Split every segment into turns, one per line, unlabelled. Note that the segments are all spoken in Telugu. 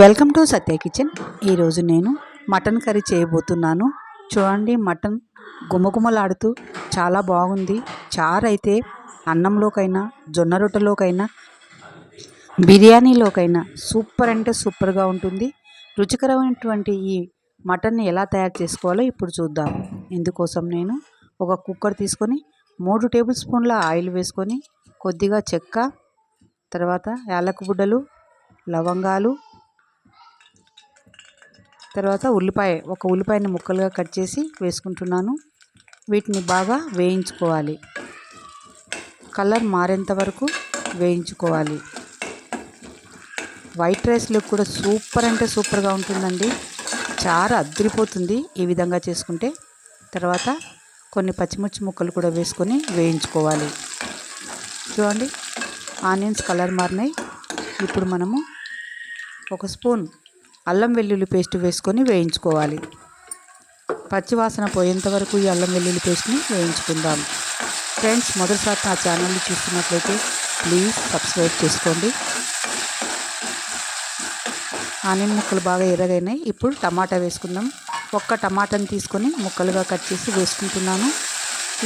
Welcome to Satya kitchen. ఈరోజు నేను మటన్ కర్రీ చేయబోతున్నాను. చూడండి మటన్ గుమగుమలాడుతూ చాలా బాగుంది. చారు అయితే అన్నంలోకైనా జొన్న రొట్టెలోకైనా బిర్యానీలోకైనా సూపర్ అంటే సూపర్గా ఉంటుంది. రుచికరమైనటువంటి ఈ మటన్ని ఎలా తయారు చేసుకోవాలో ఇప్పుడు చూద్దాం. ఇందుకోసం నేను ఒక కుక్కర్ తీసుకొని మూడు టేబుల్ స్పూన్ల ఆయిల్ వేసుకొని కొద్దిగా చెక్క తర్వాత యాలకుబుడ్డలు లవంగాలు తర్వాత ఉల్లిపాయ ఒక ఉల్లిపాయని ముక్కలుగా కట్ చేసి వేసుకుంటున్నాను. వీటిని బాగా వేయించుకోవాలి. కలర్ మారేంత వరకు వేయించుకోవాలి. వైట్ రైస్లో కూడా సూపర్ అంటే సూపర్గా ఉంటుందండి. చాలా అద్దరిపోతుంది ఈ విధంగా చేసుకుంటే. తర్వాత కొన్ని పచ్చిమిర్చి ముక్కలు కూడా వేసుకొని వేయించుకోవాలి. చూడండి ఆనియన్స్ కలర్ మారినాయి. ఇప్పుడు మనము ఒక స్పూన్ అల్లం వెల్లుల్లి పేస్ట్ వేసుకొని వేయించుకోవాలి. పచ్చివాసన పోయేంత వరకు ఈ అల్లం వెల్లుల్లి పేస్ట్ని వేయించుకుందాం. ఫ్రెండ్స్ మొదటిసారి నా ఛానల్ని చూస్తున్నట్లయితే ప్లీజ్ సబ్స్క్రైబ్ చేసుకోండి. ఆనియన్ ముక్కలు బాగా ఎర్రగైనాయి. ఇప్పుడు టమాటా వేసుకుందాం. ఒక్క టమాటాని తీసుకొని ముక్కలుగా కట్ చేసి వేసుకుంటున్నాను.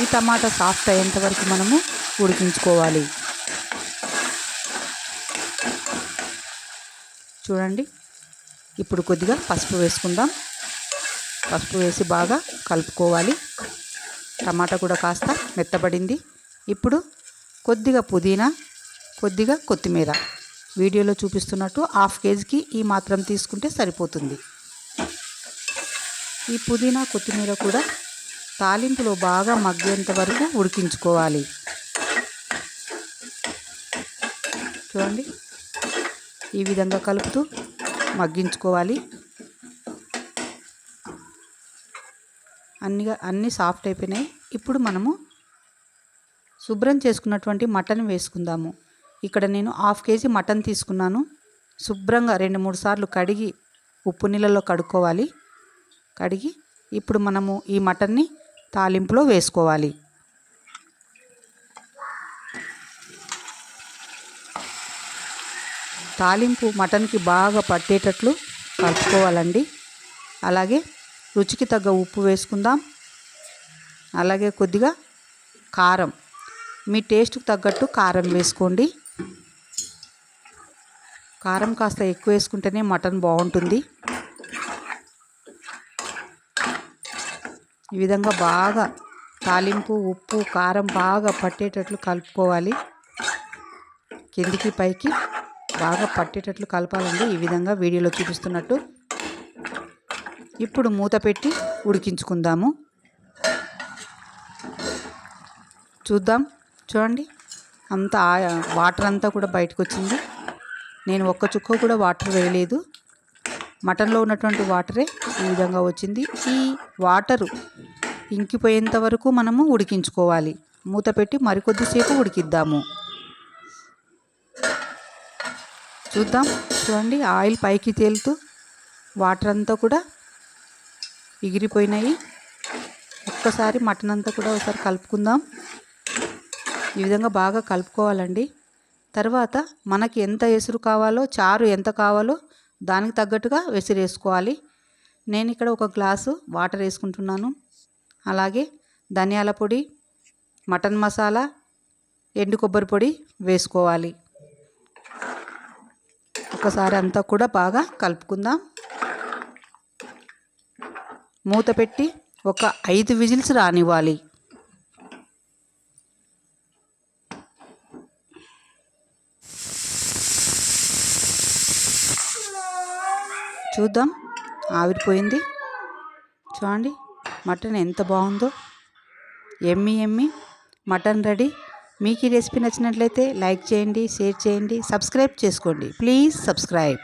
ఈ టమాటా సాఫ్ట్ అయ్యేంత వరకు మనము ఉడికించుకోవాలి. చూడండి. ఇప్పుడు కొద్దిగా పసుపు వేసుకుందాం. పసుపు వేసి బాగా కలుపుకోవాలి. టమాటా కూడా కాస్త మెత్తబడింది. ఇప్పుడు కొద్దిగా పుదీనా కొద్దిగా కొత్తిమీర. వీడియోలో చూపిస్తున్నట్టు హాఫ్ కేజీకి ఈ మాత్రం తీసుకుంటే సరిపోతుంది. ఈ పుదీనా కొత్తిమీర కూడా తాలింపులో బాగా మగ్గేంత వరకు ఉడికించుకోవాలి. చూడండి. ఈ విధంగా కలుపుతూ మగ్గించుకోవాలి. అన్ని అన్నీ సాఫ్ట్ అయిపోయినాయి. ఇప్పుడు మనము శుభ్రం చేసుకున్నటువంటి మటన్ వేసుకుందాము. ఇక్కడ నేను హాఫ్ కేజీ మటన్ తీసుకున్నాను. శుభ్రంగా రెండు మూడు సార్లు కడిగి ఉప్పు నీళ్ళలో కడుక్కోవాలి. కడిగి ఇప్పుడు మనము ఈ మటన్ని తాలింపులో వేసుకోవాలి. తాలింపు మటన్కి బాగా పట్టేటట్లు కలుపుకోవాలండి. అలాగే రుచికి తగ్గ ఉప్పు వేసుకుందాం. అలాగే కొద్దిగా కారం. మీ టేస్ట్కి తగ్గట్టు కారం వేసుకోండి. కారం కాస్త ఎక్కువ వేసుకుంటేనే మటన్ బాగుంటుంది. ఈ విధంగా బాగా తాలింపు ఉప్పు కారం బాగా పట్టేటట్లు కలుపుకోవాలి. కిందికి పైకి బాగా పట్టేటట్లు కలపాలండి. ఈ విధంగా వీడియోలో చూపిస్తున్నట్టు ఇప్పుడు మూత పెట్టి ఉడికించుకుందాము. చూద్దాం. చూడండి. అంతా వాటర్ అంతా కూడా బయటకు వచ్చింది నేను ఒక్క చుక్క కూడా వాటర్ వేయలేదు. మటన్లో ఉన్నటువంటి వాటరే ఈ విధంగా వచ్చింది. ఈ వాటరు ఇంకిపోయేంత వరకు మనము ఉడికించుకోవాలి. మూత పెట్టి మరికొద్దిసేపు ఉడికిద్దాము. చూద్దాం. చూడండి ఆయిల్ పైకి తేలుతూ వాటర్ అంతా కూడా ఎగిరిపోయినాయి. ఒక్కసారి మటన్ అంతా కూడా ఒకసారి కలుపుకుందాం. ఈ విధంగా బాగా కలుపుకోవాలండి. తర్వాత మనకి ఎంత ఎసురు కావాలో చారు ఎంత కావాలో దానికి తగ్గట్టుగా వెసిరు వేసుకోవాలి. నేను ఇక్కడ ఒక గ్లాసు వాటర్ వేసుకుంటున్నాను. అలాగే ధనియాల పొడి మటన్ మసాలా ఎండు కొబ్బరి పొడి వేసుకోవాలి. ఒకసారి అంతా కూడా బాగా కలుపుకుందాం. మూత పెట్టి ఒక ఐదు విజిల్స్ రానివ్వాలి. చూద్దాం ఆవిరిపోయింది. చూడండి మటన్ ఎంత బాగుందో. ఎమ్మి ఎమ్మి మటన్ రెడీ. మీకు ఈ రెసిపీ నచ్చినట్లయితే లైక్ చేయండి షేర్ చేయండి సబ్స్క్రైబ్ చేసుకోండి. Please subscribe.